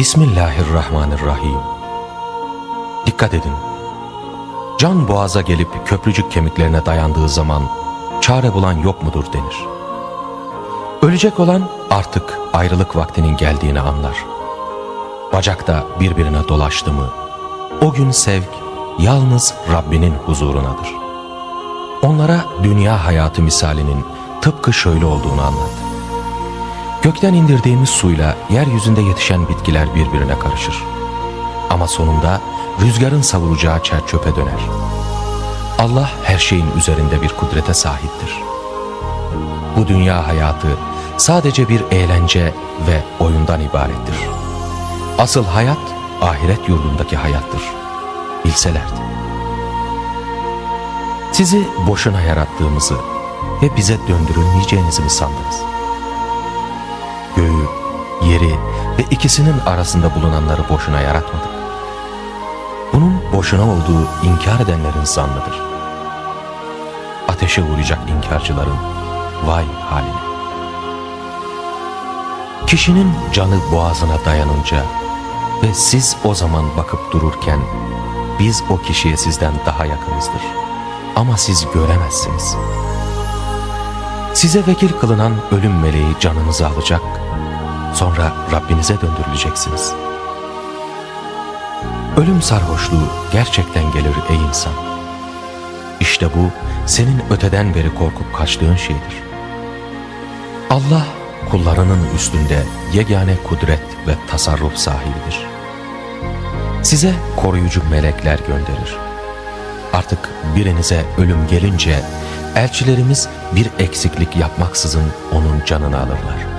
Bismillahirrahmanirrahim. Dikkat edin. Can boğaza gelip köprücük kemiklerine dayandığı zaman çare bulan yok mudur denir. Ölecek olan artık ayrılık vaktinin geldiğini anlar. Bacakta birbirine dolaştı mı, o gün sevk yalnız Rabbinin huzurunadır. Onlara dünya hayatı misalinin tıpkı şöyle olduğunu anlat. Gökten indirdiğimiz suyla yeryüzünde yetişen bitkiler birbirine karışır. Ama sonunda rüzgarın savuracağı çer çöpe döner. Allah her şeyin üzerinde bir kudrete sahiptir. Bu dünya hayatı sadece bir eğlence ve oyundan ibarettir. Asıl hayat ahiret yurdundaki hayattır. Bilselerdi. Sizi boşuna yarattığımızı ve bize döndürülmeyeceğinizi mi sandınız? Göğü, yeri ve ikisinin arasında bulunanları boşuna yaratmadık. Bunun boşuna olduğu inkar edenlerin zannıdır. Ateşe uğrayacak inkarcıların vay haline. Kişinin canı boğazına dayanınca ve siz o zaman bakıp dururken biz o kişiye sizden daha yakınızdır. Ama siz göremezsiniz. Size vekil kılınan ölüm meleği canınızı alacak, sonra Rabbinize döndürüleceksiniz. Ölüm sarhoşluğu gerçekten gelir ey insan. İşte bu senin öteden beri korkup kaçtığın şeydir. Allah kullarının üstünde yegane kudret ve tasarruf sahibidir. Size koruyucu melekler gönderir. Artık birinize ölüm gelince elçilerimiz bir eksiklik yapmaksızın onun canını alırlar.